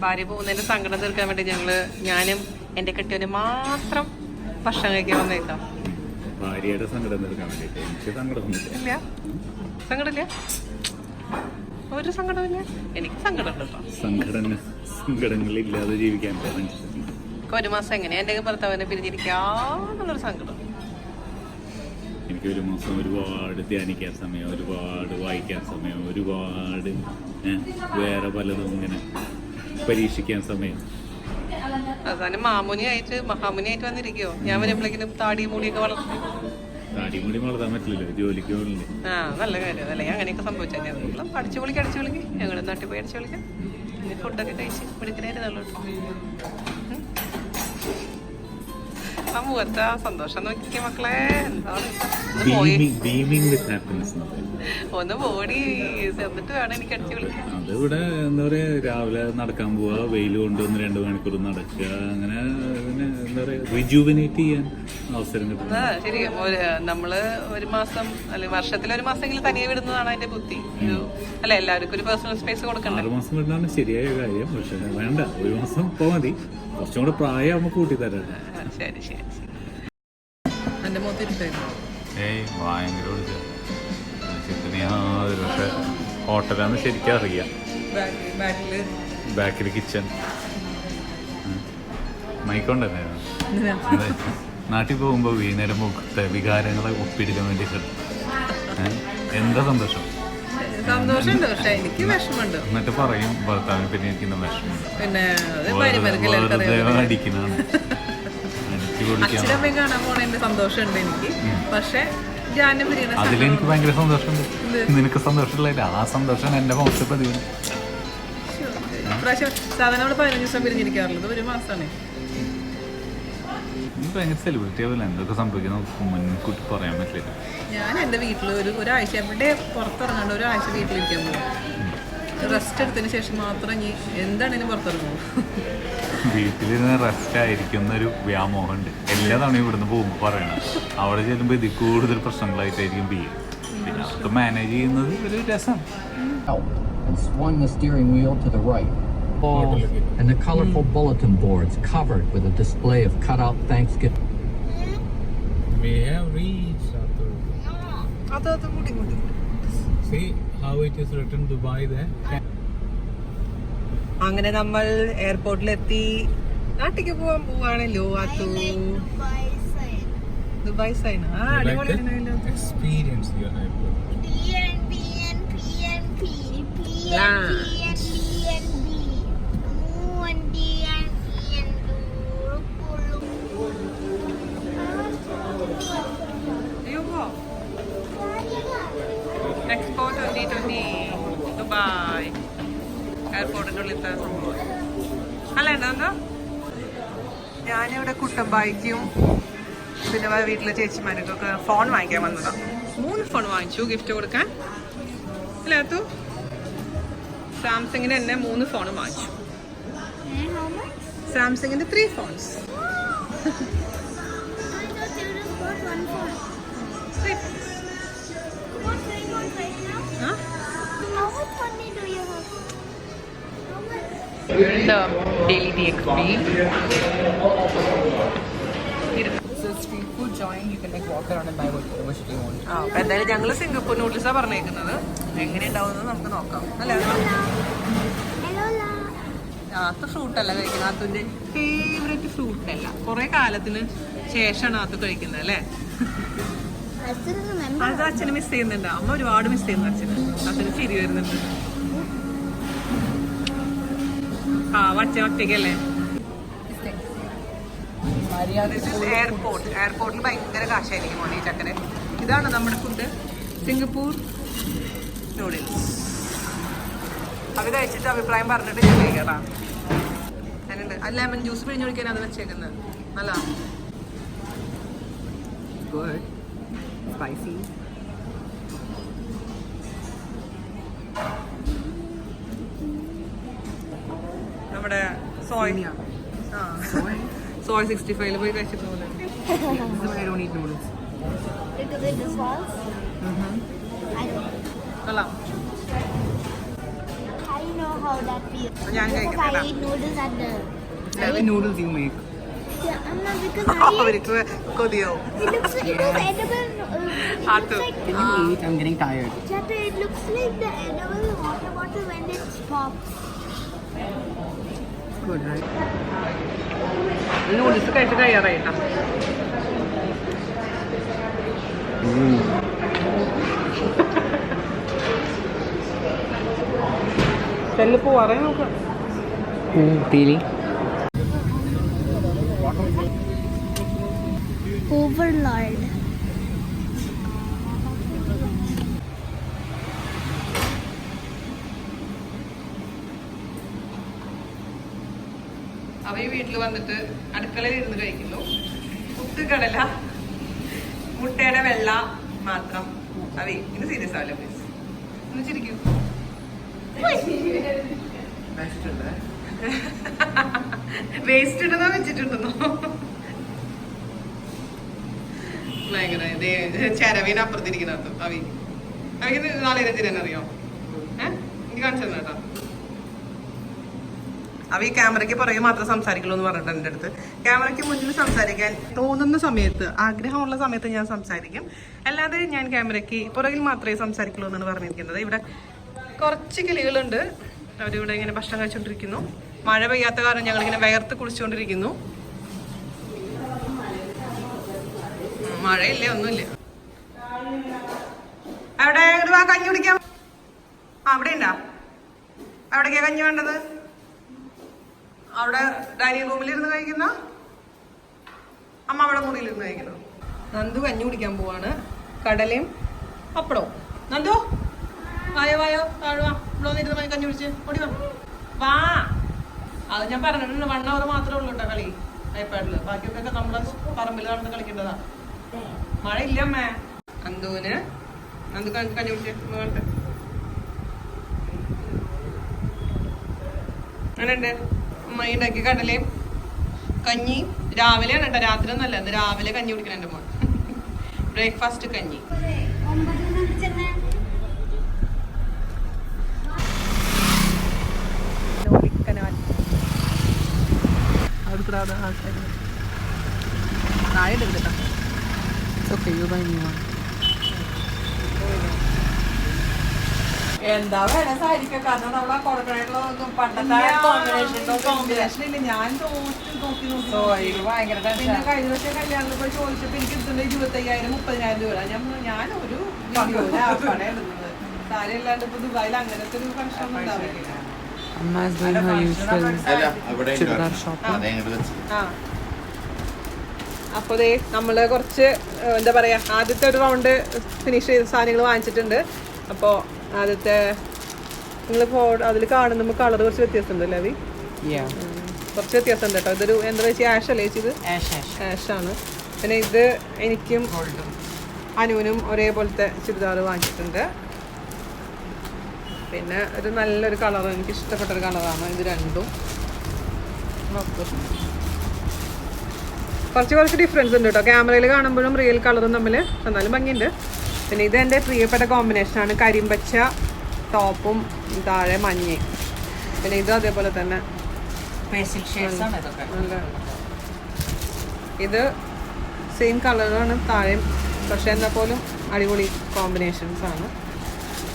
ഭാര്യ പോകുന്നതിന്റെ സങ്കടം തീർക്കാൻ വേണ്ടി ഞങ്ങൾ ഞാനും എന്റെ കെട്ടിയവന് മാത്രം ഭക്ഷണം കഴിക്കാൻ വന്നേക്കാം ഭാര്യയുടെ സങ്കടം തീർക്കാൻ വേണ്ടിയിട്ട് എനിക്ക് സങ്കടമൊന്നുമില്ല. സങ്കടമില്ല? ഒരു സങ്കടമില്ല എനിക്ക് സങ്കടമുണ്ട് സങ്കടങ്ങളില്ലാതെ ജീവിക്കാൻ ഒരു മാസം എങ്ങനെയാ എന്റെ ഭർത്താവിനെ പിരിഞ്ഞിരിക്കാന്നുള്ളൊരു സങ്കടം. എനിക്ക് ഒരു മാസം ഒരുപാട് ധ്യാനിക്കാൻ സമയം ഒരുപാട് വായിക്കാൻ സമയം ഒരുപാട് വേറെ പലതും ഇങ്ങനെ പരീക്ഷിക്കാൻ സമയം. അവസാനം മഹാമുനി ആയിട്ട് വന്നിരിക്കോ ഞാൻ വരുമ്പോഴേക്കും താടി മുടിയൊക്കെ വളർത്തി. താടി മുടി വളർത്താൻ പറ്റില്ലല്ലോ ജോലിക്ക് പോകണില്ലേ? ആ നല്ല കാര്യം. അല്ലേ അങ്ങനെയൊക്കെ സംഭവിച്ചാൽ ഞങ്ങൾ അടിച്ചു അടിച്ചു ഞങ്ങൾ നാട്ടിൽ പോയി അടിച്ചു വിളിക്കാം ഫുഡൊക്കെ കഴിച്ച് മിടുക്കനായിരുന്നല്ലോ. മുഖത്തെ ആ സന്തോഷം നോക്കിയ മക്കളെ. ഒന്ന് ഒന്ന് പോടി. എന്നിട്ട് വേണം എനിക്ക് അടിച്ചു വിളിക്കാൻ. അതിവിടെ എന്താ പറയാ രാവിലെ നടക്കാൻ പോവാ വെയിൽ കൊണ്ടുവന്ന് രണ്ട് മണിക്കൂർ നടക്കുക അങ്ങനെ എന്താ പറയാ റിജുവിനേറ്റ് ചെയ്യാൻ അവസരം കിട്ടും. ശരി. ഒരു നമ്മൾ ഒരു മാസം അല്ലെ വർഷത്തിൽ ഒരു മാസമെങ്കിലും തനിയെ വിടുന്നതാണ് അതിന്റെ ബുദ്ധി. അല്ലെ എല്ലാവർക്കും ഒരു പേഴ്സണൽ സ്പേസ് കൊടുക്കണം ആറ് മാസം വിടുന്നതാണ് ശരിയായ കാര്യം. പക്ഷെ വേണ്ട. ഒരു മാസം ഇപ്പൊ മതി. കുറച്ചും കൂടെ പ്രായമാകുമ്പോൾ കൂട്ടി തരാം ശരി ശരി ശരി. ഏയ് ഭയങ്കര പക്ഷെ ഹോട്ടലാന്ന് ശരിക്കും അറിയാം. ബാക്കിൽ? ബാക്കിൽ കിച്ചൺ മൈക്കൊണ്ടല്ലേ അതെ. നാട്ടിൽ പോകുമ്പോൾ വീണയുടെ മുഖത്തെ വികാരങ്ങളെ ഒപ്പിടിക്കാൻ വേണ്ടി? എന്താ സന്തോഷം? സന്തോഷമുണ്ട് പക്ഷെ എനിക്ക് വിഷമമുണ്ട്. എന്നിട്ട് പറയും ഭർത്താവിനെ പിന്നെ എനിക്ക് വിഷമം പിന്നെ അടിക്കുന്നതാണ്. അച്ഛനമ്മയും കാണാൻ പോണതിന്റെ സന്തോഷമുണ്ട് എനിക്ക്. പക്ഷെ അതിലെനിക്ക് ഭയങ്കര സന്തോഷമുണ്ട്. നിനക്ക് സന്തോഷമില്ല ആ സന്തോഷം എന്റെ മോശം പ്രതിഫലം സാധാരണ നമ്മൾ പതിനഞ്ച് ദിവസം പിരിഞ്ഞിരിക്കാറുള്ളത് ഒരു മാസമാണ്. നീ ഭയങ്കര സെലിബ്രിറ്റി ആവില്ല എന്തൊക്കെ സംഭവിക്കുന്ന മുൻകൂട്ടി പറയാൻ പറ്റില്ല. ഞാൻ എന്റെ വീട്ടിൽ ഒരു ഒരാഴ്ച എവിടെ പുറത്തിറങ്ങാണ്ട് ഒരാഴ്ച വീട്ടിലിരിക്കാൻ പോകും റെസ്റ്റ് എടുത്തതിന് ശേഷം മാത്രം ഇനി എന്താണേലും പുറത്തിറങ്ങുള്ളൂ വീട്ടിലിരുന്ന് റെസ്റ്റ് ആയിരിക്കുന്ന ഒരു വ്യാമോഹമുണ്ട്. എല്ലാ തവണയും ഇവിടുന്ന് പോകുമ്പോൾ പറയണം. അവിടെ ചെല്ലുമ്പോൾ ഇതിൽ കൂടുതൽ പ്രശ്നങ്ങളായിട്ടായിരിക്കും ബി പിന്നെ അതൊക്കെ മാനേജ് ചെയ്യുന്നത് ഒരു രസം. And swung the steering wheel to the right. And the colorful bulletin boards covered with a display of cutout Thanksgiving. We have reached how it is written Dubai there? അങ്ങനെ നമ്മൾ എയർപോർട്ടിലെത്തി നാട്ടിലേക്ക് പോവാൻ പോവാണല്ലോ ആത്തു Dubai sign ആ അടിപൊളിയായിരുന്നല്ലോ. Experience your airport. അയ്യോ ഉള്ളിലത്തെ സംഭവം അല്ല എന്താ ഞാനിവിടെ കുട്ടമ്പായിക്കും പിന്നെ വീട്ടിലെ ചേച്ചിമാർക്കൊക്കെ ഫോൺ വാങ്ങിക്കാൻ വന്നതാണ് മൂന്ന് ഫോൺ വാങ്ങിച്ചു ഗിഫ്റ്റ് കൊടുക്കാൻ. ഇല്ലാത്തു സാംസങ്ങിന് തന്നെ മൂന്ന് ഫോൺ വാങ്ങിച്ചു. സാംസങ്ങിന്റെ ത്രീ ഫോൺസ് ത്രീ ആ? The daily DXP. So street join you can like walk walk and buy buy what, what you want. ആ അപ്പൊ എന്തായാലും ഞങ്ങൾ സിംഗപ്പൂർ നൂഡിൽസാ പറഞ്ഞേക്കുന്നത്. എങ്ങനെ ഉണ്ടാവുന്നത് നമുക്ക് നോക്കാം. അല്ലേ? ആത്ത് ഫ്രൂട്ട് അല്ല കഴിക്കുന്നത്. ആത്തിന്റെ ഫേവറേറ്റ് ഫ്രൂട്ട് അല്ല. കുറെ കാലത്തിന് ശേഷമാണ് അത് കഴിക്കുന്നത് അല്ലേ? അത് അച്ഛനെ മിസ് ചെയ്യുന്നുണ്ട്. അമ്മ ഒരുപാട് മിസ് ചെയ്യുന്നു അച്ഛന്. അച്ഛന് ചിരി വരുന്നുണ്ട്. ആ അച്ഛൻ ഒറ്റയ്ക്കല്ലേ? എയർപോർട്ട് എയർപോർട്ടിൽ ഭയങ്കര കാശായിരിക്കും മോനെ ഈ ചക്കര ഇതാണ് നമ്മുടെ ഫുഡ് സിംഗപ്പൂർ നൂഡിൽസ് അത് കഴിച്ചിട്ട് അഭിപ്രായം പറഞ്ഞിട്ട് ഞാൻ കഴിക്കാം അതിനുണ്ട് അത് ലെമൺ ജ്യൂസ് പിഴിഞ്ഞ് കുടിക്കാൻ അത് വെച്ചേക്കുന്നത്. നല്ല Good. സോയ. സോയ് സിക്സ്റ്റി ഫൈവിൽ പോയി കഴിച്ചിട്ട് പോലെ I don't eat noodles. Because it is false. I don't. കൊള്ളാം I know how that feels. ഞാൻ Because I eat noodles at the. Tell the noodles you make. Yeah, I'm not because I eat. അവർക്ക് കൊതിയാവും It looks like it is edible. Uh, it looks like. Can you eat? I'm getting tired. Chatter, it looks like the edible water bottle when it pops. Good, right? Noodles കഴിച്ച് കഴിയാറായിട്ടാ ചെല്ല് പോവാറേ നോക്കാം? Overlord. അവ ഈ വീട്ടിൽ വന്നിട്ട് അടുക്കളയിൽ ഇരുന്ന് കഴിക്കുന്നു. പുട്ടുകടല മുട്ടയുടെ വെള്ള മാത്രം. അതെ ഇത് സീരിയസ് ആവില്ല പ്ലീസ് ഒന്ന് ചിരിക്കൂ. വേസ്റ്റ് ഇടുന്നോ വെച്ചിട്ടുണ്ടെന്നോ? ഭയങ്കര ദേ, ചരവീന അപ്പുറത്തിരിക്കുന്നത് അവി അവയ്ക്ക് നാളെ അറിയോ? ഏഹ് എനിക്ക് കാണിച്ചു തന്നെ കേട്ടോ അവ ഈ ക്യാമറയ്ക്ക് പുറകെ മാത്രം സംസാരിക്കുള്ളൂ എന്ന് പറഞ്ഞിട്ട് എന്റെ അടുത്ത്. ക്യാമറയ്ക്ക് മുന്നിൽ സംസാരിക്കാൻ തോന്നുന്ന സമയത്ത് ആഗ്രഹമുള്ള സമയത്ത് ഞാൻ സംസാരിക്കും. അല്ലാതെ ഞാൻ ക്യാമറയ്ക്ക് പുറകിൽ മാത്രമേ സംസാരിക്കുള്ളൂ എന്നാണ് പറഞ്ഞിരിക്കുന്നത്. ഇവിടെ കുറച്ച് കിളികളുണ്ട്. അവരിവിടെ ഇങ്ങനെ ഭക്ഷണം കഴിച്ചുകൊണ്ടിരിക്കുന്നു. മഴ പെയ്യാത്ത കാരണം ഞങ്ങളിങ്ങനെ വയർത്ത് കുളിച്ചുകൊണ്ടിരിക്കുന്നു. മഴയില്ല? ഒന്നുമില്ല. അവിടെ കഞ്ഞി കുടിക്കാം അവിടെ ഉണ്ടാ അവിടേക്കാ കഞ്ഞി വേണ്ടത്? അവിടെ ഡൈനിങ് റൂമിൽ ഇരുന്ന് കഴിക്കുന്ന? അമ്മ അവിടെ മുറിയിൽ ഇരുന്ന് കഴിക്കുന്നു? നന്ദു കഞ്ഞി കുടിക്കാൻ പോവാണ്. കടലയും പപ്പടവും. നന്ദു? വായോ വായോ. താഴുവാ ഇവിടെ കഞ്ഞി കുടിച്ച്. ഓടി വാ. വാ. അത് ഞാൻ പറഞ്ഞിട്ടുണ്ട്. വൺ അവർ മാത്രമേ ഉള്ളൂ കേട്ടോ കളി. ഐപാഡിൽ ബാക്കിയൊക്കെ നമ്മുടെ പറമ്പിൽ നടന്ന് കളിക്കേണ്ടതാ. മഴ ഇല്ല അമ്മേ. നന്ദുവിന്? നന്ദു കഞ്ഞി കുടിച്ച്. അങ്ങനെ കണ്ടിട്ട് ഉണ്ടാക്കി കടലയും കഞ്ഞി രാവിലെയാണ് കേട്ടോ രാത്രി ഒന്നല്ല രാവിലെ കഞ്ഞി കുടിക്കണം എന്റെ മോൻ. ബ്രേക്ക്ഫാസ്റ്റ് കഞ്ഞി. It's okay you buy new one. എന്താ വേണേ സാരിക്ക കാരണം പണ്ടത്തെ ഇല്ല ഞാൻ നോക്കി നോക്കി. ഭയങ്കര പിന്നെ കഴിഞ്ഞ വർഷം കല്യാണത്തിൽ പോയി ചോദിച്ചപ്പോ എനിക്ക് ഇതിന്റെ ഇരുപത്തയ്യായിരം മുപ്പതിനായിരം രൂപ. ഞാൻ ഒരു വീഡിയോയിലാണ് ഇടുന്നത് സാരി അല്ലാണ്ട് ഇപ്പൊ ദുബായിൽ അങ്ങനത്തെ ഒരു ഫംഗ്ഷൻ ഉണ്ടാവില്ല. is doing her usual അപ്പോൾ ദേ നമ്മൾ കുറച്ച് എന്താ പറയാ ആദ്യത്തെ ഒരു റൗണ്ട് ഫിനിഷ് ചെയ്ത സാധനങ്ങൾ വാങ്ങിച്ചിട്ടുണ്ട്. അപ്പോൾ ആദ്യത്തെ നിങ്ങൾ ഫോ അതിൽ കാണുമ്പോൾ കളർ കുറച്ച് വ്യത്യാസമുണ്ട് അല്ലേ അവി. കുറച്ച് വ്യത്യാസമുണ്ട് കേട്ടോ. ഇതൊരു എന്താ വെച്ചാൽ ആഷ് അല്ലേ ഇത്? ആഷ് ആണ്. പിന്നെ ഇത് എനിക്കും അനുവിനും ഒരേപോലത്തെ ചുരിദാർ വാങ്ങിച്ചിട്ടുണ്ട് പിന്നെ ഒരു നല്ലൊരു കളർ എനിക്ക് ഇഷ്ടപ്പെട്ട ഒരു കളറാണ് ഇത് രണ്ടും. കുറച്ച് കുറച്ച് ഡിഫറൻസ് ഉണ്ട് കേട്ടോ. ക്യാമറയിൽ കാണുമ്പോഴും റിയൽ കളറും തമ്മിൽ എന്നാലും ഭംഗിയുണ്ട്. പിന്നെ ഇത് എന്റെ പ്രിയപ്പെട്ട കോമ്പിനേഷനാണ് കരിമ്പച്ച ടോപ്പും താഴെ മഞ്ഞയും പിന്നെ ഇത് അതേപോലെ തന്നെ. ഇത് സെയിം കളറാണ് താഴെയും. പക്ഷെ എന്നാൽ പോലും അടിപൊളി കോമ്പിനേഷൻസ് ആണ്.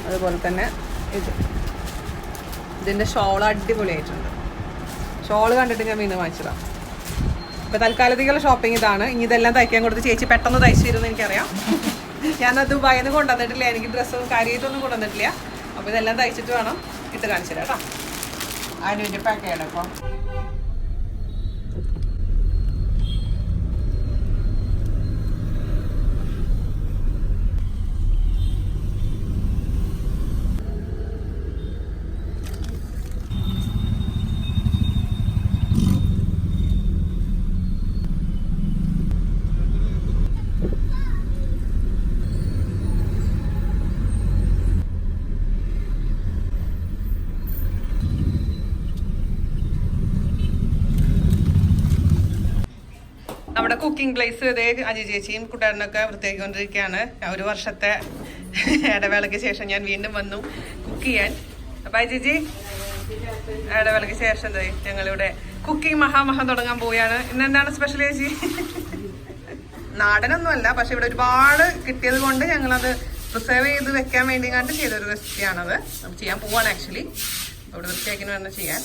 അതുപോലെ തന്നെ ഇത്. ഇതിന്റെ ഷോൾ അടിപൊളിയായിട്ടുണ്ട്. ഷോൾ കണ്ടിട്ട് ഞാൻ വീണ്ടും വാങ്ങിച്ചതാണ് ഇപ്പൊ തൽക്കാലത്തേക്കുള്ള ഷോപ്പിംഗ് ഇതാണ്. ഇനി ഇതെല്ലാം തയ്ക്കാൻ കൊടുത്ത് ചേച്ചി പെട്ടെന്ന് തയ്ച്ചു തരുമെന്ന് എനിക്കറിയാം. ഞാൻ ദുബായിൽ നിന്ന് കൊണ്ടുവന്നിട്ടില്ല. എനിക്ക് ഡ്രസ്സും കാര്യമായിട്ടൊന്നും കൊണ്ടുവന്നിട്ടില്ല. അപ്പോൾ ഇതെല്ലാം തയ്ച്ചിട്ട് വേണം ഇത് കാണിച്ചു തരാം കേട്ടോ. അനുവിന്റെ പാക്ക് ചെയ്യണം നമ്മുടെ കുക്കിംഗ് പ്ലേസ് ഇതേ അജി ചേച്ചിയും കൂട്ടുകാരനൊക്കെ വൃത്തിയാക്കിക്കൊണ്ടിരിക്കുകയാണ്. ഒരു വർഷത്തെ ഇടവേളയ്ക്ക് ശേഷം ഞാൻ വീണ്ടും വന്നു കുക്ക് ചെയ്യാൻ. അപ്പൊ അജിജി ഇടവേളയ്ക്ക് ശേഷം ഞങ്ങളിവിടെ കുക്കിംഗ് മഹാമഹം തുടങ്ങാൻ പോവുകയാണ്. ഇന്ന് എന്താണ് സ്പെഷ്യൽ ചേച്ചി? നാടനൊന്നുമല്ല പക്ഷെ ഇവിടെ ഒരുപാട് കിട്ടിയത് കൊണ്ട് ഞങ്ങളത് പ്രിസർവ് ചെയ്ത് വെക്കാൻ വേണ്ടി കണ്ട് ചെയ്തൊരു റെസിപ്പിയാണത് ചെയ്യാൻ പോവാണ് ആക്ച്വലി ഇവിടെ വൃത്തിയാക്കിന് വേണം ചെയ്യാൻ.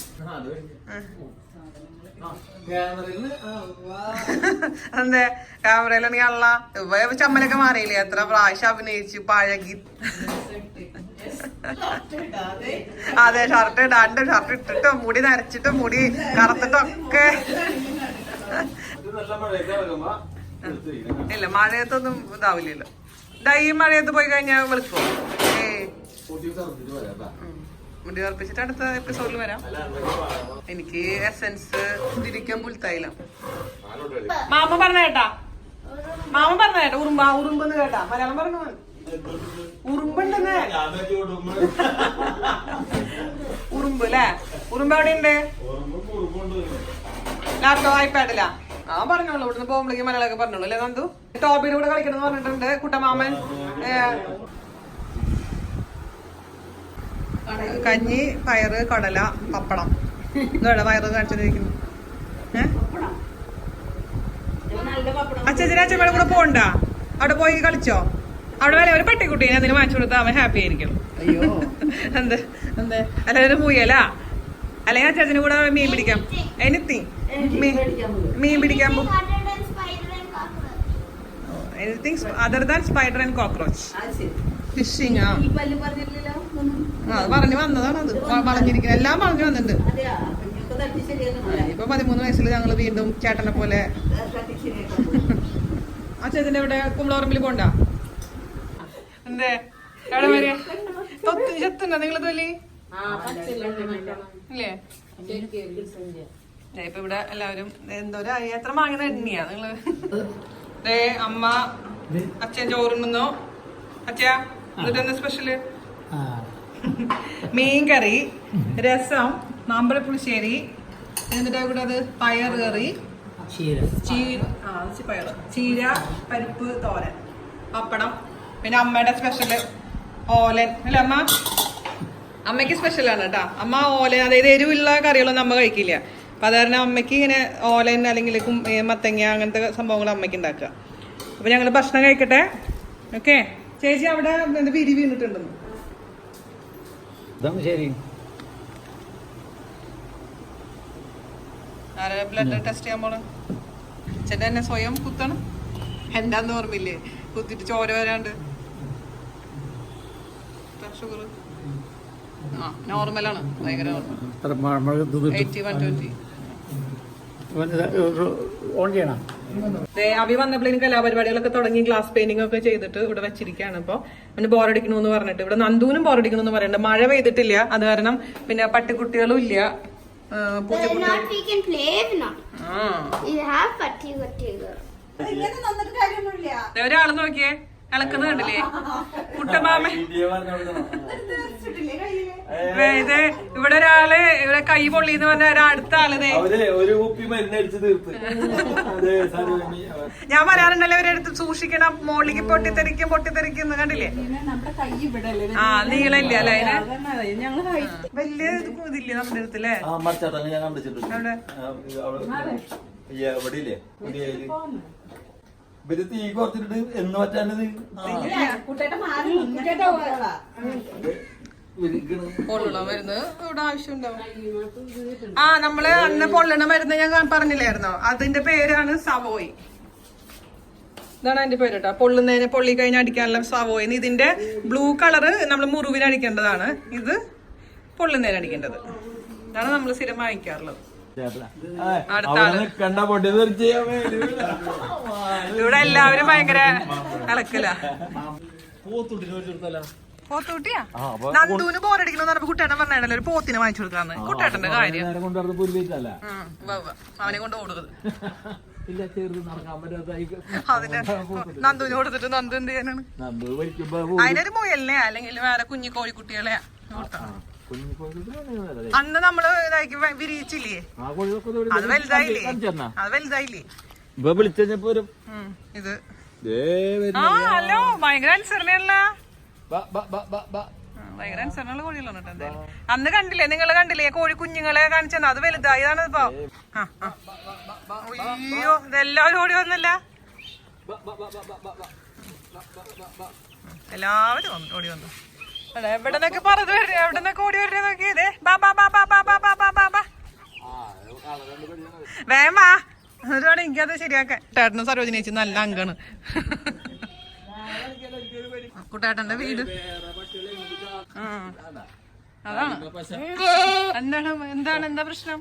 അതെ ക്യാമറയിലാണെങ്കിൽ അള്ള ഇവ ചമ്മലൊക്കെ മാറിയില്ലേ? എത്ര പ്രാവശ്യം അഭിനയിച്ച് പഴകി. അതെ ഷർട്ട് ഇടാണ്ട് ഷർട്ട് ഇട്ടിട്ടും മുടി നരച്ചിട്ടും മുടി കറുത്തിട്ടും ഒക്കെ. ഇല്ല മഴയത്തൊന്നും ഇതാവില്ലല്ലോ. ഇതാ ഈ മഴയത്ത് പോയി കഴിഞ്ഞാൽ വിളിക്കോ ഏയ്. മുടി ഉറപ്പിച്ചിട്ട് അടുത്ത എപ്പിസോഡിൽ വരാം. എനിക്ക് എസൻസ് തിരിക്കാൻ പുൽത്തായില്ല. മാമ പറഞ്ഞ കേട്ടാ. മാമ പറഞ്ഞ കേട്ടാ. ഉറുമ്പ ഉറുമ്പെന്ന് കേട്ടാ. മലയാളം പറഞ്ഞു ഉറുമ്പുണ്ടെന്ന്. ഉറുമ്പ് അല്ലേ? ഉറുമ്പ് എവിടെയുണ്ട്? ലാപ്ടോപ്പ് ഐപാഡിലാ ആ പറഞ്ഞോളൂ. ഇവിടുന്ന് പോകുമ്പോഴേക്കും മലയാളമൊക്കെ പറഞ്ഞോളൂ. അല്ലേ നന്ദു? ടോബിയുടെ കൂടെ കളിക്കണം എന്ന് പറഞ്ഞിട്ടുണ്ട് കുട്ടമാമൻ. കഞ്ഞി പയറ് കടല പപ്പടം. ഇതോടെ പയറ് കാണിച്ചിരിക്കുന്നു ഏഹ് ഇവിടെ അച്ഛമ്മയുടെ കൂടെ പോണ്ട? അവിടെ പോയി കളിച്ചോ? അവിടെ വരെ ഒരു പട്ടിക്കുട്ടീനെ അതിന് വാങ്ങിച്ചു കൊടുത്താൽ അവൻ ഹാപ്പി ആയിരിക്കും. അയ്യോ. എന്ത്? എന്ത്? അല്ല ഒരു മുയലാ അല്ലെങ്കിൽ അച്ഛനും കൂടെ മീൻ പിടിക്കാം. എനിത്തിങ് മീൻ പിടിക്കാൻ പോകും anything other than spider and cockroach fishing ആ. ആ, അത് പറഞ്ഞു വന്നതാണ് അത്. വളഞ്ഞിരിക്കുന്നത് എല്ലാം പറഞ്ഞു വന്നിട്ടുണ്ട്. ഇപ്പൊ പതിമൂന്ന് വയസ്സിൽ ഞങ്ങൾ വീണ്ടും ചേട്ടനെ പോലെ. ആ ചേച്ചന്റെ ഇവിടെ കുമ്പളോറമ്പിൽ പോണ്ട. എന്തേ? എവിടെ വരെ? ചെത്തുണ്ടോ നിങ്ങൾ തൊലി ഇല്ലേ? ദേ, ഇപ്പൊ ഇവിടെ എല്ലാവരും എന്തോരായി എത്ര മാങ്ങുന്ന എണ്ണിയാ നിങ്ങൾ? ദേ അമ്മ അച്ഛൻ ചോറുണ്ടെന്നോ അച്ഛാ എന്നിട്ടെന്താ സ്പെഷ്യൽ മീൻ കറി രസം മാമ്പഴ പുളിശ്ശേരി എന്നിട്ട് കൂടെ അത്? പയർ കറി. ചി- ചീര. പരിപ്പ് തോരൻ പപ്പടം പിന്നെ അമ്മയുടെ സ്പെഷ്യൽ ഓലൻ. അല്ലേ അമ്മ? അമ്മയ്ക്ക് സ്പെഷ്യലാണ് കേട്ടോ. അമ്മ ഓലൻ അതായത് എരിവുള്ള കറികളൊന്നും അമ്മ കഴിക്കില്ല. അപ്പൊ അത് കാരണം അമ്മയ്ക്ക് ഇങ്ങനെ ഓലൻ അല്ലെങ്കിൽ മത്തങ്ങ അങ്ങനത്തെ സംഭവങ്ങൾ അമ്മയ്ക്ക് ഉണ്ടാക്കുക. അപ്പൊ ഞങ്ങൾ ഭക്ഷണം കഴിക്കട്ടെ? ഓക്കെ ചേച്ചി അവിടെ വിരി വീണിട്ടുണ്ടെന്ന്? ശരി. ആരെ ബ്ലഡ് ടെസ്റ്റ് ചെയ്യാൻ പോണം? അച്ഛന്റെ തന്നെ സ്വയം കുത്തണം. എന്താന്ന് ഓർമ്മയില്ലേ? കുത്തിട്ട് ചോര വരാണ്ട്. ഷുഗർ ആ നോർമലാണ് ഭയങ്കര normal eighty one twenty on ചെയ്യണം. അഭി വന്നപ്പോഴേക്കും കലാപരിപാടികളൊക്കെ തുടങ്ങി ഗ്ലാസ് പെയിന്റിംഗ് ഒക്കെ ചെയ്തിട്ട് ഇവിടെ വെച്ചിരിക്കുകയാണ് ഇപ്പൊ. അവന് ബോറടിക്കണു എന്ന് പറഞ്ഞിട്ട്. ഇവിടെ നന്ദൂനും ബോറടിക്കണു എന്ന് പറയുന്നുണ്ട് മഴ പെയ്തിട്ടില്ല അത് കാരണം പിന്നെ പട്ടിക്കുട്ടികളും ഇല്ല. ഒരാൾ നോക്കിയേ. ഇളക്കുന്ന കണ്ടില്ലേ കുട്ടമാമ ഇത് ഇവിടെ ഒരാൾ ഇവിടെ കൈ പൊള്ളി എന്ന് പറഞ്ഞ ഒരാ അടുത്ത ആൾ ദേ അവർ ഒരു കുപ്പി മരുന്ന് അടിച്ച് തീർത്ത്. അതെ സാരമില്ല. ഞാൻ പറയാറുണ്ടല്ലോ ഇവരെടുത്ത് സൂക്ഷിക്കണം മോളിലേക്ക് പൊട്ടിത്തെറിക്കും പൊട്ടിത്തെറിക്കും കണ്ടില്ലേ? ആ നീളല്ല അല്ലേ വലിയ ഇത് ഇതില്ലേ നമ്മുടെ അടുത്തല്ലേ അവിടെ ഈ എവിടെ ഇല്ലേ കുടിയേരി ഇവർ തീ കുറച്ചിട്ട് എന്ന് പറ്റാനത് പൊള്ളണ മരുന്ന് ഇവിടെ ആവശ്യമുണ്ടാവും ആ നമ്മൾ അന്ന് പൊള്ളണ മരുന്ന് ഞാൻ പറഞ്ഞില്ലായിരുന്നോ? അതിന്റെ പേരാണ് സവോയ്. ഇതാണ് അതിന്റെ പേര് കേട്ടോ. പൊള്ളുന്നതിന് പൊള്ളി കഴിഞ്ഞ് അടിക്കാനുള്ള സവോയിന് ഇതിന്റെ ബ്ലൂ കളറ് നമ്മൾ മുറിവിന് അടിക്കേണ്ടതാണ്. ഇത് പൊള്ളുന്നതിന് അടിക്കേണ്ടത്. ഇതാണ് നമ്മൾ സ്ഥിരം വാങ്ങിക്കാറുള്ളത്. പൊട്ടി ഇവിടെ എല്ലാവരും ഭയങ്കര ഇളക്കല പോത്തൂട്ടിയാ? നന്ദുവിന് ബോറടിക്കണമെന്ന് പറഞ്ഞപ്പോ കുട്ടേട്ടൻ പറഞ്ഞാണല്ലോ ഒരു പോത്തിനെ വാങ്ങിച്ചു കൊടുക്കാന്ന്. കുട്ടേട്ടന്റെ കാര്യം. അവനെ കൊണ്ട് ഓടുന്നത് ഇല്ല നടക്കാൻ പറ്റാത്ത നന്ദുവിന് കൊടുത്തിട്ട് നന്ദു എന്ത് ചെയ്യാനാണ്? അതിനൊരു മുയലിനെ അല്ലെങ്കിൽ വേറെ കുഞ്ഞു കോഴിക്കുട്ടികളെയാ. അന്ന് നമ്മൾ ഇതാക്കി വിരിയിച്ചില്ലേ അത് വലുതായില്ലേ അത് വലുതായില്ലേ ഇപ്പൊ വിളിച്ചപ്പോ ഒരു ഇത് ഹലോ ഭയങ്കര അനുസരണയല്ല. ഭയങ്കര അനുസരണമുള്ള കോഴികളാണ് കേട്ടോ എന്തായാലും അന്ന് കണ്ടില്ലേ നിങ്ങൾ കണ്ടില്ലേ കോഴി കുഞ്ഞുങ്ങളെ കാണിച്ചെന്ന് അത് വലുതായതാണ് ഇപ്പൊ. അയ്യോ ഇതെല്ലാവരും ഓടി വന്നല്ല എല്ലാവരും ഓടി വന്നു എവിടെ നിന്നൊക്കെ പറഞ്ഞു വരുന്നത് എവിടെ നിന്നൊക്കെ ഓടി വരുന്നത് നോക്കിയതേ ബാ ബാ ബാ ബാ ബാ ബാ ബാ ബാ ബാ ബാ. വേഗം വാ എന്നിട്ടാണ് എനിക്കത് ശരിയാക്കാൻ. ചേട്ടനും സരോജിനി ചേച്ചി നല്ല അങ്കാണ് കുട്ടേട്ടന്റെ വീട്. അതാണ്. എന്താണ്? എന്താണ്? എന്താ പ്രശ്നം?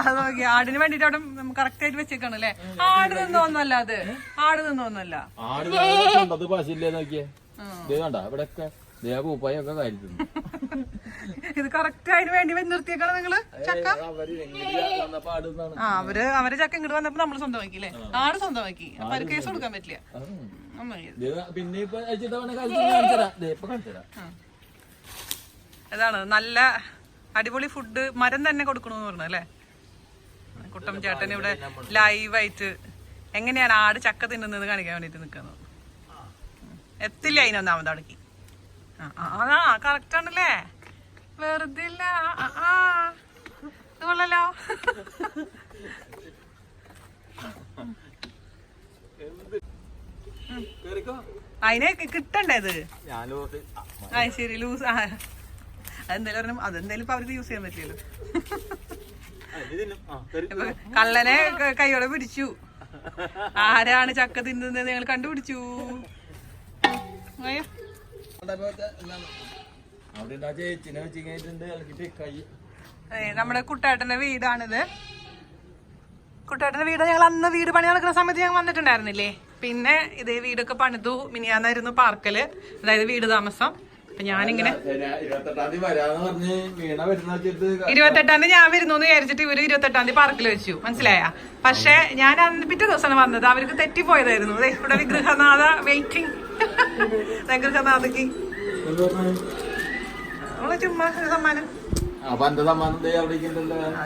അത് നോക്കി ആടിന് വേണ്ടിട്ട് അവിടെ കറക്റ്റ് ആയിട്ട് വെച്ചേക്കാണ് അല്ലേ? ആട് നിന്നോന്നല്ല അത്. ആട് നിന്നോന്നല്ല ആട് അത് പശുല്ലേ നോക്കിയേ. കണ്ട ഇവിടെയൊക്കെ ഇത് കറക്റ്റ് അതിന് വേണ്ടി വെച്ച് നിർത്തിയേക്കാണ് നിങ്ങൾ? ചക്ക? അവർ ആ അവർ അവരെ ചക്ക ഇങ്ങോട്ട് വന്നപ്പോ നമ്മൾ സ്വന്തമാക്കില്ലേ ആട് സ്വന്തമാക്കി. അപ്പൊ അത് കേസ് കൊടുക്കാൻ പറ്റില്ല. അതാണ് നല്ല അടിപൊളി ഫുഡ് മരം തന്നെ കൊടുക്കണമെന്ന് പറഞ്ഞു അല്ലേ? കുട്ടം ചേട്ടൻ ഇവിടെ ലൈവായിട്ട് എങ്ങനെയാണ് ആട് ചക്ക തിന്നുന്നത് കാണിക്കാൻ വേണ്ടിട്ട് നിൽക്കുന്നത് എത്തില്ല അതിനൊന്നാമത് അവിടേക്ക്. ആ ആ, കറക്റ്റ് ആണല്ലേ? വെറുതെ ആ, ഇത് അതിനെ കിട്ടണ്ടേ ഇത്? ആ ശരി ലൂസ് ആ. അതെന്തായാലും പറഞ്ഞു അതെന്തായാലും ഇപ്പൊ അവർക്ക് യൂസ് ചെയ്യാൻ പറ്റില്ലല്ലോ. കള്ളനെ കൈയോടെ പിടിച്ചു. ആരാണ് ചക്ക തിന്നുന്നത് ഞങ്ങൾ കണ്ടുപിടിച്ചു. നമ്മുടെ കുട്ടേട്ടന്റെ വീടാണിത്. കുട്ടേട്ടന്റെ വീട് ഞങ്ങൾ അന്ന് വീട് പണി നടക്കുന്ന സമയത്ത് ഞങ്ങൾ വന്നിട്ടുണ്ടായിരുന്നില്ലേ? പിന്നെ ഇതേ വീടൊക്കെ പണിതു. മിനിയാന്നായിരുന്നു പാർക്കൽ. അതായത് വീട് താമസം. അപ്പൊ ഞാനിങ്ങനെ ഇരുപത്തെട്ടാം തീയതി ഞാൻ വരുന്നു എന്ന് വിചാരിച്ചിട്ട് ഇവർ ഇരുപത്തെട്ടാം തീയതി പാർക്കിൽ വെച്ചു. മനസ്സിലായ? പക്ഷെ ഞാൻ അന്ന് പിറ്റേ ദിവസമാണ് വന്നത്. അവർക്ക് തെറ്റിപ്പോയതായിരുന്നു. ഇവിടെ വിഗ്രഹനാഥ വെയിറ്റിംഗ് നമ്മൾ ചുമ്മാ ഒരു സമ്മാനം. അപ്പൊ എന്റെ സമ്മാനം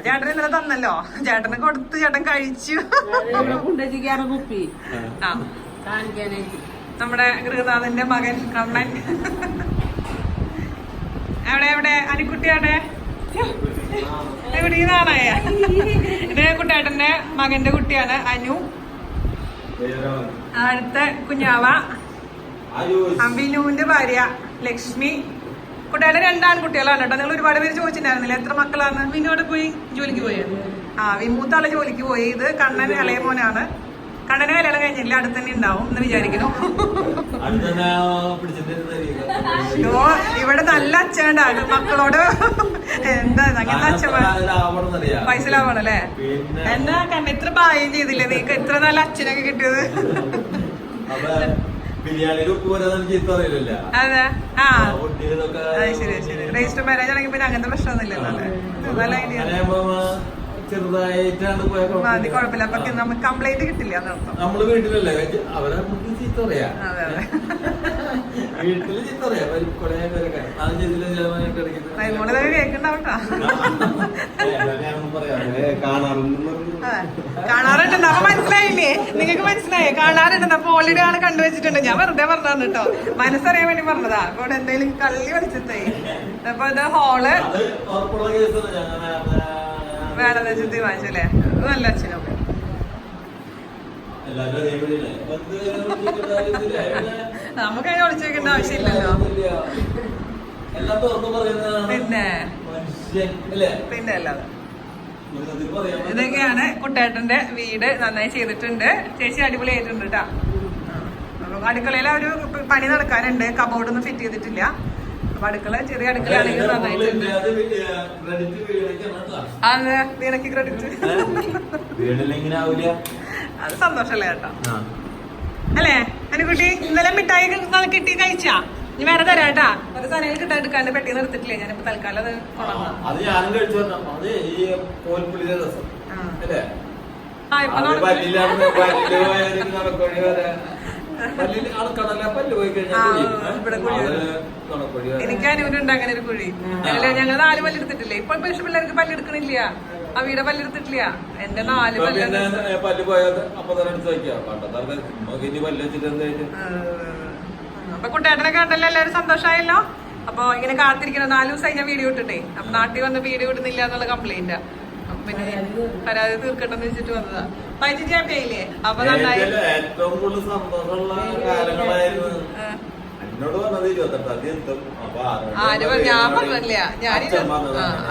ചേട്ടൻ ഇന്നലെ തന്നല്ലോ. ചേട്ടന് കൊടുത്ത് ചേട്ടൻ കഴിച്ചു. ആ. നമ്മുടെ ഗൃഹനാഥന്റെ മകൻ കണ്ണൻ. എവിടെ എവിടെ? അനിക്കുട്ടിയാടെ എവിടെ എവിടെ നാണയ ഇത് കുട്ടേട്ടന്റെ മകന്റെ കുട്ടിയാണ് അനു. അടുത്ത കുഞ്ഞാവ. അമ്പിനുവിന്റെ ഭാര്യ ലക്ഷ്മി. കുട്ടികളെ രണ്ടാണ് കുട്ടികളാണ് കേട്ടോ. നിങ്ങൾ ഒരുപാട് പേര് ചോദിച്ചിട്ടുണ്ടായിരുന്നില്ല? എത്ര മക്കളാണ് വിനോട് പോയി? ജോലിക്ക് പോയത് ആ വിമൂത്താളെ ജോലിക്ക് പോയി. ഇത് കണ്ണൻ ഇളയ മോനാണ്. കണ്ണന് കല്യാണം കഴിഞ്ഞില്ല? അടുത്ത് തന്നെ ഉണ്ടാവും എന്ന് വിചാരിക്കുന്നു. ഇവിടെ നല്ല അച്ഛണ്ടാണ് മക്കളോട് എന്താ അങ്ങനത്തെ അച്ഛൻ പൈസ ലാഭമാണ് അല്ലേ? പിന്നെ എന്നാ കണ്ണ ഇത്ര പായം ചെയ്തില്ലേ? നീക്ക് ഇത്ര നല്ല അച്ഛനൊക്കെ കിട്ടിയത്? അതെ. ആ. ഫുഡിലൊക്കെ അത് ശരി ശരി. രജിസ്റ്റർ മാരേജ് ആണെങ്കിൽ പിന്നെ അങ്ങനത്തെ പ്രശ്നമൊന്നുമില്ലല്ലോ അല്ലേ? നല്ല ഐഡിയ അങ്ങനെയാകുമ്പോ ചെറുതായിട്ടാണ് മതി കുഴപ്പമില്ല. അപ്പൊ നമുക്ക് കംപ്ലൈന്റ് കിട്ടില്ല നമ്മൾ വീട്ടിലല്ലേ? വെച്ച് അവരെ നമുക്ക് ചീത്ത പറയാ. അതെ അതെ. വീട്ടിൽ ചീത്ത പറയാ. ഒരു കൊറേ പേരൊക്കെ. അത് ചെയ്തില്ല ചിലവായിട്ട് ഇടയ്ക്ക്? മൈമോൾ ഇതൊക്കെ കേൾക്കണ്ടാവട്ടോ. ഞാനൊന്നും കണ്ടില്ലേ നിങ്ങൾക്ക് മനസ്സിലായേ? കാണാറുണ്ട്. അപ്പൊ ഓൾറെഡി ആളെ കണ്ടുവച്ചിട്ടുണ്ട് ഞാൻ വെറുതെ പറഞ്ഞതാണ് കേട്ടോ. മനസ്സറിയാൻ വേണ്ടി പറഞ്ഞതാ. ഇവിടെ എന്തെങ്കിലും കള്ളി വെളിച്ചത്തേ. അപ്പൊ ഇത് ഹോൾ വേണമെന്ന് വെച്ചിട്ട് വാങ്ങിച്ചല്ലേ നല്ല അച്ഛനും? നമുക്ക് അതിനെ ഒളിച്ചു ആവശ്യമില്ലല്ലോ. പിന്നെ? പിന്നെ അല്ലാതെ. ഇതൊക്കെയാണ് കുട്ടേട്ടന്റെ വീട്. നന്നായി ചെയ്തിട്ടുണ്ട്. ചേച്ചി അടിപൊളിയായിട്ടുണ്ട് കേട്ടാ. കേട്ടോ അടുക്കളയിൽ ഒരു പണി നടക്കാനുണ്ട്. കബോർഡ് ഒന്നും ഫിറ്റ് ചെയ്തിട്ടില്ല. അപ്പൊ അടുക്കള ചെറിയ അടുക്കളയാണെങ്കിൽ നന്നായിട്ടുണ്ട് അത് വീണക്ക് ക്രെഡിറ്റ് അത്. സന്തോഷല്ലേ കേട്ടോ. അല്ലേ? അനുകുട്ടി ഇന്നലെ മിഠായി കിട്ടി കഴിച്ചാ? ഇനി ഒരു തൽക്കാലം അത് അത് ഈ എനിക്ക് ഒരു കുഴി. അല്ല ഞങ്ങൾ നാല് പല്ലെടുത്തിട്ടില്ല? ഇപ്പൊ പക്ഷെ പിള്ളേർക്ക് പല്ലെടുക്കണില്ല. പല്ല് പല്ലെടുത്തിട്ടില്ല. എന്റെ നാല് പല്ല് പല്ല് പോയാൽ അപ്പൊ തന്നെ എടുത്ത് വയ്ക്കാം പണ്ടത്തെ പല്ല് വെച്ചിട്ട് എന്തായാലും അപ്പൊ കുട്ടേട്ടനെ കണ്ടല്ലോ എല്ലാവരും സന്തോഷമായല്ലോ? അപ്പൊ ഇങ്ങനെ കാത്തിരിക്കണം. നാലു ദിവസമായി ഞാൻ വീഡിയോ ഇട്ടിട്ടേ. അപ്പൊ നാട്ടിൽ വന്ന് വീഡിയോ ഇടുന്നില്ല എന്നുള്ള കംപ്ലൈന്റ് പിന്നെ പരാതി തീർക്കട്ടെന്ന് വെച്ചിട്ട് വന്നതാ. പൈസ ഹാപ്പി ആയില്ലേ? അപ്പൊ നന്നായി. ഏറ്റവും കൂടുതൽ സന്തോഷമുള്ള കാലങ്ങളായിരുന്നു. എന്നോട് പറഞ്ഞത് ഇരുപത്തെട്ടാം തീയതി? ഞാൻ പറഞ്ഞില്ല. ഞാൻ.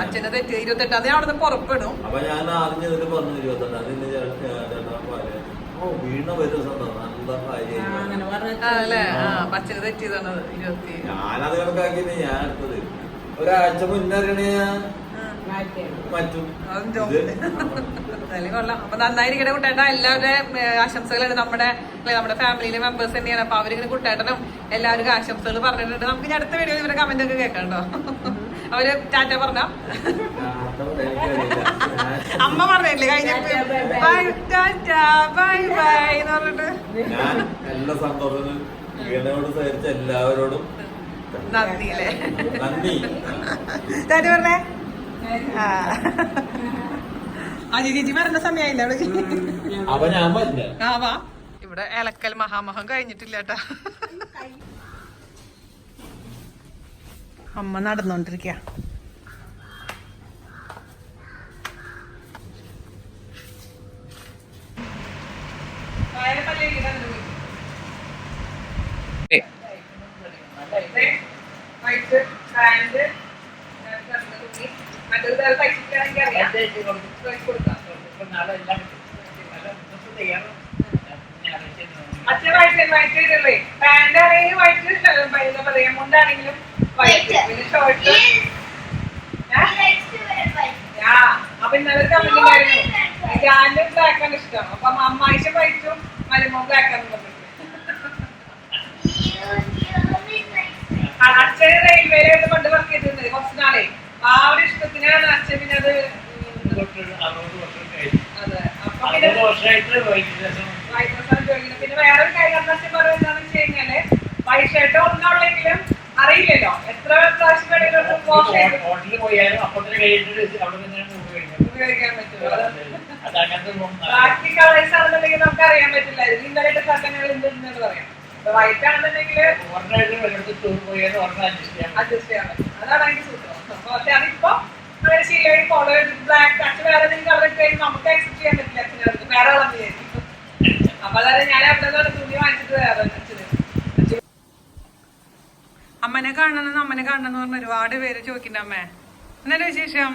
അച്ഛനെ തെറ്റ്. ഇരുപത്തെട്ടാം തീയതി അവിടെ നിന്ന് പുറപ്പെടും. അപ്പൊ ഞാൻ ആദ്യം പറഞ്ഞു ഇരുപത്തെട്ടാം തീയതി വീണ വരും സന്തോഷം ഭാര്യ ആ, അല്ലേ? ആ. അപ്പൊ അച്ഛന് തെറ്റിയതാണ് ഇരുപത്തി ഞാനത് കണക്കാക്കിയത് ഞാൻ എടുത്തത്. ഒരാഴ്ച മുന്നേ അറിയണേ ഞാൻ. മറ്റും കൊള്ളാം. അപ്പൊ നന്നായിരിക്കട്ടെ കുട്ടേട്ട. എല്ലാവരുടെയും ആശംസകളാണ് നമ്മുടെ നമ്മുടെ ഫാമിലിയിലെ മെമ്പേഴ്സ് തന്നെയാണ്. അപ്പൊ അവരിങ്ങനെ കുട്ടേട്ടനും എല്ലാവർക്കും ആശംസകൾ പറഞ്ഞിട്ടുണ്ട്. നമുക്ക് ഇനി അടുത്ത വീഡിയോയിൽ ഇവരുടെ കമന്റ് ഒക്കെ കേൾക്കാം കേട്ടോ. അവർ ടാറ്റ പറഞ്ഞ. അമ്മ പറഞ്ഞില്ലേ കഴിഞ്ഞിട്ട് ബൈ ടാറ്റ ബൈ ബൈ എന്ന് പറഞ്ഞിട്ട്? ഞാൻ എല്ലാ സന്തോഷത്തിനും വീണയോട് സഹരിച്ച എല്ലാവരോടും നന്ദി. അല്ലേ നന്ദി പറഞ്ഞേ ആ. ചേച്ചി സമയമായില്ല അവിടെ? വാ. ഇവിടെ ഇളക്കൽ മഹാമഹം കഴിഞ്ഞിട്ടില്ല കേട്ടാ അമ്മ നടന്നോണ്ടിരിക്ക. അച്ഛൻ വൈറ്റ് വൈറ്റ് ഇടല്ലേ? പാന്റ് ആണെങ്കിലും വൈറ്റ് എന്താ പറയാ. മുണ്ടാണെങ്കിലും വൈറ്റ് പിന്നെ ഷോർട്ട്. ആ അപ്പൊ ഇന്നലെ കമ്മിറ്റി ഉണ്ടായിരുന്നു ഞാൻ ബ്ലാക്ക് ആണ് ഇഷ്ടം. അപ്പൊ അമ്മായിശ വൈറ്റും മരുമോ ബ്ലാക്ക് ആണ് പറഞ്ഞിട്ട് അച്ഛൻ റെയിൽവേയിലായിട്ട് പണ്ട് വർക്ക് ചെയ്തിരുന്നത് കുറച്ച് നാളെ. ആ ഒരു ഇഷ്ടത്തിനാണ് അച്ഛൻ പിന്നെ അത് അതെ. അപ്പൊ പിന്നെ വൈദ്യുതി ജോലിയിൽ പിന്നെ വേറൊരു കാര്യം എന്താ വെച്ചാൽ പറയുന്നത് എന്താണെന്ന് വെച്ച് കഴിഞ്ഞാൽ വൈഷേട്ട് ഒന്നുള്ളെങ്കിലും അറിയില്ലല്ലോ. എത്ര പ്രാവശ്യം വേണമെങ്കിലും ഉപയോഗിക്കാൻ പറ്റുമോ ബാക്കി കളേഴ്സ് ആണെന്നുണ്ടെങ്കിൽ നമുക്ക് അറിയാൻ പറ്റില്ല. ഇന്നലെ എന്തെന്ന് പറയാം. വൈറ്റ് ആണെന്നുണ്ടെങ്കിൽ അഡ്ജസ്റ്റ് ചെയ്യാൻ പറ്റും. അതാണ് അതിന്റെ സൂത്രം. അപ്പൊ അതിപ്പോ അങ്ങനെ ശരിയായി ഫോളോ ചെയ്ത് ബ്ലാക്ക് അച്ഛൻ വേറെ എന്തെങ്കിലും കളർ ഇട്ട് കഴിഞ്ഞാൽ നമുക്ക് അക്സെപ്റ്റ് ചെയ്യാൻ പറ്റില്ല. അച്ഛനടുത്ത് വേറെ കളർ വിചാരിക്കും അപ്പൊ അതായത് ഞാൻ അവിടെ നിന്ന് തുണി വാങ്ങിച്ചിട്ട് വേറെ അച്ഛന് അമ്മനെ കാണണം അമ്മനെ കാണണം എന്ന് പറഞ്ഞ ഒരുപാട് പേര് ചോദിക്കണ്ട അമ്മേ. എന്നല്ലേ വിശേഷം?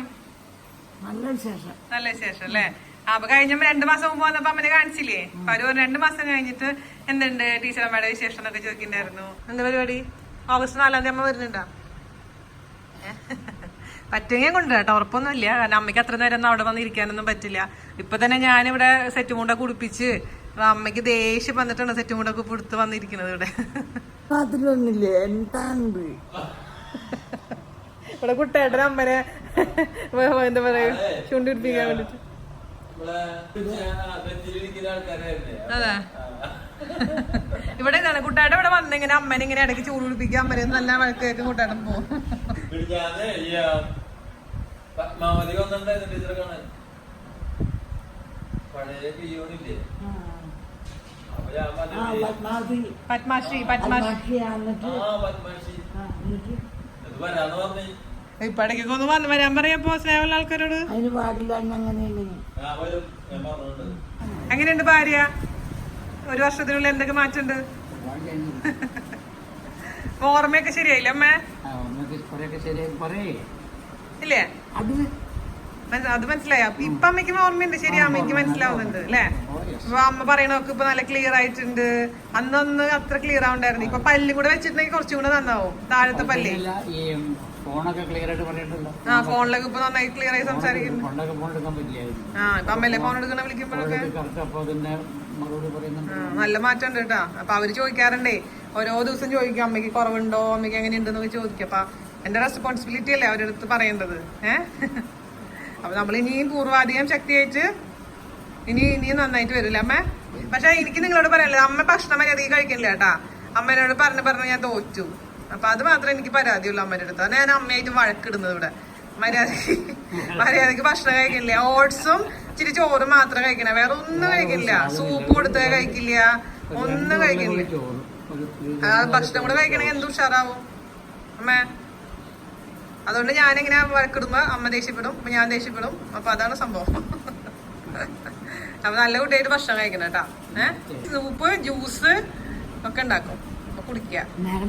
നല്ല വിശേഷം. നല്ല വിശേഷം അല്ലേ? അപ്പൊ കഴിഞ്ഞ രണ്ടു മാസം മുമ്പ് വന്നപ്പോ അമ്മനെ കാണിച്ചില്ലേ? അപ്പൊ അവർ രണ്ടു മാസം കഴിഞ്ഞിട്ട് എന്തുണ്ട് ടീച്ചർ അമ്മയുടെ വിശേഷം എന്നൊക്കെ ചോദിക്കണ്ടായിരുന്നു എന്താ പരിപാടി? ഓഗസ്റ്റ് നാലാം തീയതി അമ്മ വരുന്നുണ്ടോ? പറ്റുമെങ്കിൽ കൊണ്ടുവരാട്ടോ ഉറപ്പൊന്നുമില്ല. കാരണം അമ്മയ്ക്ക് അത്ര നേരം ഒന്നും അവിടെ വന്നിരിക്കാനൊന്നും പറ്റില്ല. ഇപ്പൊ തന്നെ ഞാനിവിടെ സെറ്റ് മുണ്ടൊക്കെ കുടിപ്പിച്ച് അമ്മയ്ക്ക് ദേഷ്യം വന്നിട്ടാണ് സെറ്റ് മുണ്ടൊക്കെ കൊടുത്ത് വന്നിരിക്കുന്നത് ഇവിടെ. അതിലൊന്നില്ലേ എന്താണ് ഇവിടെ കുട്ടേട്ടൻ അമ്മനെ എന്താ പറയാ? ചൂണ്ടി ഉടുപ്പിക്കാൻ വേണ്ടിട്ട്. അതെ. ഇവിടെ ഇതാണ് കുട്ടായിട്ട് ഇവിടെ വന്നിങ്ങനെ അമ്മനെ ഇങ്ങനെ ഇടയ്ക്ക് ചൂട് പിടിപ്പിക്കാൻ അമ്മനെ നല്ല വഴക്ക് കേൾക്കും കുട്ടാട്ടൻ പോകും പത്മാവതി വന്നിട്ടുണ്ടായിരുന്നു ടീച്ചറെ കാണാൻ. പഴയ പിയോണില്ലേ? പത്മാശ്രീ പത്മാശ്രീ. വരാന്ന് പറഞ്ഞു. ഇപ്പൊ ഇടയ്ക്കൊക്കെ ഒന്ന് വന്ന് വരാൻ പറയാപ്പോ സ്നേഹമുള്ള ആൾക്കാരോട്. അതിന് പാടില്ല എങ്ങനെയുണ്ട് ഭാര്യ? ഒരു വർഷത്തിനുള്ളിൽ എന്തൊക്കെ മാറ്റുണ്ട് ഓർമ്മയൊക്കെ ശരിയായില്ലേ അമ്മേ? ഇല്ലേ? അത് മനസ്സി- അത് മനസ്സിലായോ. ഇപ്പൊ അമ്മയ്ക്ക് ഓർമ്മയുണ്ട്. ശരി അമ്മയ്ക്ക് മനസ്സിലാവുന്നുണ്ട് അല്ലേ? അപ്പൊ അമ്മ പറയണൊക്കെ ഇപ്പൊ നല്ല ക്ലിയർ ആയിട്ടുണ്ട്. അന്നൊന്ന് അത്ര ക്ലിയർ ആവണ്ടായിരുന്നു. ഇപ്പൊ പല്ലും കൂടെ വെച്ചിട്ടുണ്ടെങ്കിൽ കുറച്ചും കൂടെ നന്നാവും. താഴത്തെ പല്ലേ. ഫോണൊക്കെ ക്ലിയർ ആയിട്ട് പറയണ്ടല്ലോ ആ ഫോണിലൊക്കെ ഇപ്പൊ നന്നായി ക്ലിയർ ആയി സംസാരിക്കുന്നു. ഫോണൊക്കെ ഫോൺ എടുക്കാൻ പറ്റില്ലായിരുന്നു ആ ഇപ്പൊ ഫോൺ എടുക്കണ വിളിക്കുമ്പോഴൊക്കെ? കറക്റ്റ് അപ്പോൾ അതിന്റെ മറുപടി പറയുന്നുണ്ട്. നല്ല മാറ്റം ഉണ്ട് കേട്ടാ. അപ്പൊ അവർ ചോദിക്കാറുണ്ടേ ഓരോ ദിവസം ചോദിക്കും അമ്മയ്ക്ക് കുറവുണ്ടോ അമ്മയ്ക്ക് എങ്ങനെയുണ്ടെന്നൊക്കെ ചോദിക്കും. അപ്പൊ എന്റെ റെസ്പോൺസിബിലിറ്റി അല്ലേ അവരുടെ അടുത്ത് പറയേണ്ടത്? ഏഹ് അപ്പൊ നമ്മൾ ഇനിയും പൂർവാധികം ശക്തിയായിട്ട് ഇനി ഇനിയും നന്നായിട്ട് വരില്ല അമ്മ? പക്ഷെ എനിക്ക് നിങ്ങളോട് പറയാനുള്ളത് അമ്മ ഭക്ഷണം മര്യാദയ്ക്ക് കഴിക്കില്ല കേട്ടാ. അമ്മേനോട് പറഞ്ഞു പറഞ്ഞു ഞാൻ തോറ്റു. അപ്പൊ അത് മാത്രമേ എനിക്ക് പരാതിയുള്ളൂ അമ്മയുടെ അടുത്ത്. അതാണ് ഞാൻ അമ്മയായിട്ട് വഴക്കിടുന്നത് ഇവിടെ. മര്യാദ മര്യാദയ്ക്ക് ഭക്ഷണം കഴിക്കില്ല. ഓട്സും ഇച്ചിരി ചോറ് മാത്രം കഴിക്കണേ. വേറെ ഒന്നും കഴിക്കില്ല. സൂപ്പ് കൊടുത്തേ കഴിക്കില്ല. ഒന്നും കഴിക്കില്ല. ആ ഭക്ഷണം കൂടെ കഴിക്കണമെങ്കിൽ എന്ത് ഉഷാറാവും? അമ്മേ. അതുകൊണ്ട് ഞാനിങ്ങനെ വഴക്കിടുമ്പോ അമ്മ ദേഷ്യപ്പെടും അപ്പൊ ഞാൻ ദേഷ്യപ്പെടും. അപ്പൊ അതാണ് സംഭവം. അപ്പൊ നല്ല കുട്ടിയായിട്ട് ഭക്ഷണം കഴിക്കണം കേട്ടാ. ഏഹ് സൂപ്പ് ജ്യൂസ് ഒക്കെ ഉണ്ടാക്കും. അപ്പൊ കുടിക്കുക നേരം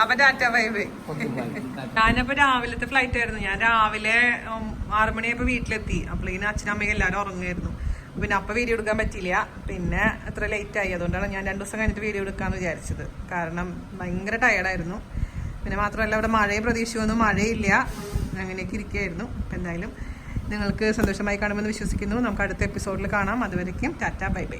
അപ്പൊ ടാറ്റ ബൈ ബൈ. ഞാനപ്പോ രാവിലത്തെ ഫ്ലൈറ്റ് ആയിരുന്നു. ഞാൻ രാവിലെ ആറുമണിയപ്പോ വീട്ടിലെത്തി. അപ്പോഴേക്കും അച്ഛനും അമ്മയും എല്ലാവരും ഉറങ്ങുമായിരുന്നു പിന്നെ അപ്പൊ വീഡിയോ എടുക്കാൻ പറ്റില്ല പിന്നെ അത്ര ലേറ്റ് ആയി. അതുകൊണ്ടാണ് ഞാൻ രണ്ടു ദിവസം കഴിഞ്ഞിട്ട് വീഡിയോ എടുക്കാന്ന് വിചാരിച്ചത്. കാരണം ഭയങ്കര ടയർഡായിരുന്നു പിന്നെ മാത്രമല്ല അവിടെ മഴയെ പ്രതീക്ഷിച്ചൊന്നും മഴയില്ല. അങ്ങനെയൊക്കെ ഇരിക്കുകയായിരുന്നു അപ്പം എന്തായാലും നിങ്ങൾക്ക് സന്തോഷമായി കാണുമെന്ന് വിശ്വസിക്കുന്നു. നമുക്ക് അടുത്ത എപ്പിസോഡിൽ കാണാം. അതുവരയ്ക്കും ടാറ്റ ബൈ ബൈ.